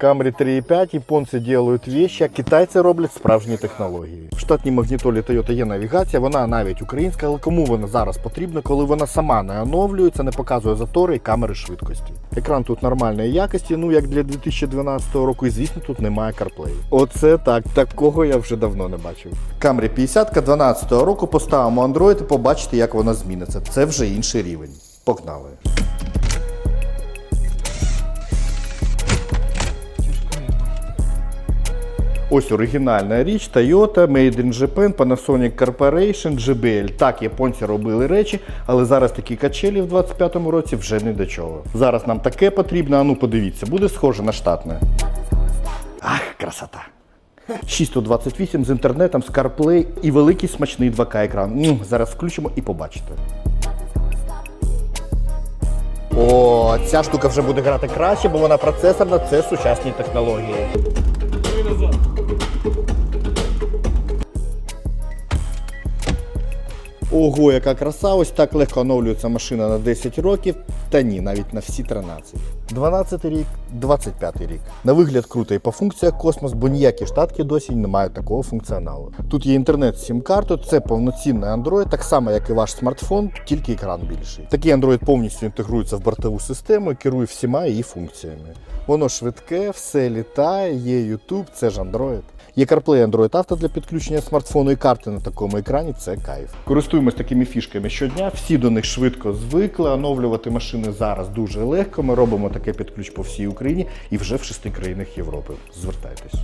Camry 3.5 японці роблять вещи, а китайці роблять справжні технології. В штатній магнітолі Toyota є навігація, вона навіть українська, але кому вона зараз потрібна, коли вона сама не оновлюється, не показує затори і камери швидкості. Екран тут нормальної якості, ну як для 2012 року, і звісно, тут немає CarPlay. Оце так, такого я вже давно не бачив. Camry 50 12 року поставимо Android і побачите, як вона зміниться. Це вже інший рівень. Погнали. Ось оригінальна річ Toyota, Made in Japan, Panasonic Corporation, JBL. Так, японці робили речі, але зараз такі качелі в 25-му році вже не до чого. Зараз нам таке потрібно, а ну подивіться, буде схоже на штатне. Ах, красота! 628 з інтернетом, з CarPlay і великий смачний 2К екран. М, Зараз включимо і побачите. О, ця штука вже буде грати краще, бо вона процесорна, це сучасні технології. Ого, яка краса! Ось так легко оновлюється машина на 10 років. Та ні, навіть на всі 13. 12 рік, 25 рік. На вигляд круто і по функціях космос, бо ніякі штатки досі не мають такого функціоналу. Тут є інтернет з сім-картою, це повноцінний Android, так само, як і ваш смартфон, тільки екран більший. Такий Android повністю інтегрується в бортову систему і керує всіма її функціями. Воно швидке, все літає, є YouTube, це ж Android. Є CarPlay Android Auto для підключення смартфону і карти на такому екрані це кайф. Користуємось такими фішками щодня, всі до них швидко звикли. Оновлювати машини зараз дуже легко. Ми робимо таке під ключ по всій Україні і вже в шести країнах Європи. Звертайтесь.